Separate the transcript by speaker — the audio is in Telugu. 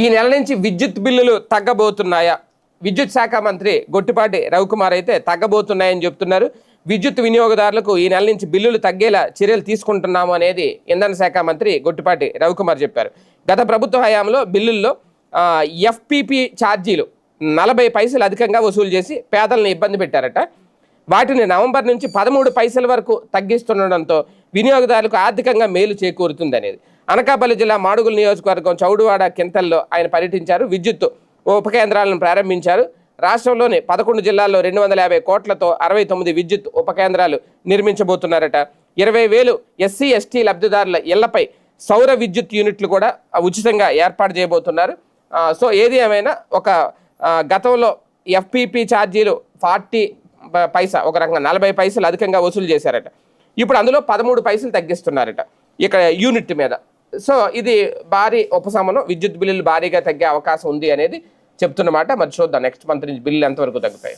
Speaker 1: ఈ నెల నుంచి విద్యుత్ బిల్లులు తగ్గబోతున్నాయా? విద్యుత్ శాఖ మంత్రి గొట్టిపాటి రవికుమార్ అయితే తగ్గబోతున్నాయని చెప్తున్నారు. విద్యుత్ వినియోగదారులకు ఈ నెల నుంచి బిల్లులు తగ్గేలా చర్యలు తీసుకుంటున్నాము అనేది ఇంధన శాఖ మంత్రి గొట్టిపాటి రవికుమార్ చెప్పారు. గత ప్రభుత్వ హయాంలో బిల్లుల్లో ఎఫ్పిపి ఛార్జీలు నలభై పైసలు అధికంగా వసూలు చేసి పేదలను ఇబ్బంది పెట్టారట. వాటిని నవంబర్ నుంచి పదమూడు పైసల వరకు తగ్గిస్తుండడంతో వినియోగదారులకు ఆర్థికంగా మేలు చేకూరుతుంది అనేది అనకాపల్లి జిల్లా మాడుగుల నియోజకవర్గం చౌడువాడ కింతల్లో ఆయన పర్యటించారు. విద్యుత్ ఉప కేంద్రాలను ప్రారంభించారు. రాష్ట్రంలోని పదకొండు జిల్లాల్లో రెండు వందల యాభై కోట్లతో అరవై తొమ్మిది విద్యుత్ ఉప కేంద్రాలు నిర్మించబోతున్నారట. ఇరవై వేలు ఎస్సీ ఎస్టీ లబ్ధిదారుల ఇళ్ళపై సౌర విద్యుత్ యూనిట్లు కూడా ఉచితంగా ఏర్పాటు చేయబోతున్నారు. సో ఏది ఏమైనా ఒక గతంలో ఎఫ్పిపి ఛార్జీలు ఫార్టీ పైసా ఒక రకంగా నలభై పైసలు అధికంగా వసూలు చేశారట. ఇప్పుడు అందులో పదమూడు పైసలు తగ్గిస్తున్నారట ఇక్కడ యూనిట్ మీద. సో ఇది భారీ ఉపశమనం విద్యుత్ బిల్లులు భారీగా తగ్గే అవకాశం ఉంది అనేది చెప్తున్నమాట మరి చూద్దాం నెక్స్ట్ మంత్ నుంచి బిల్లు ఎంతవరకు తగ్గుతాయి?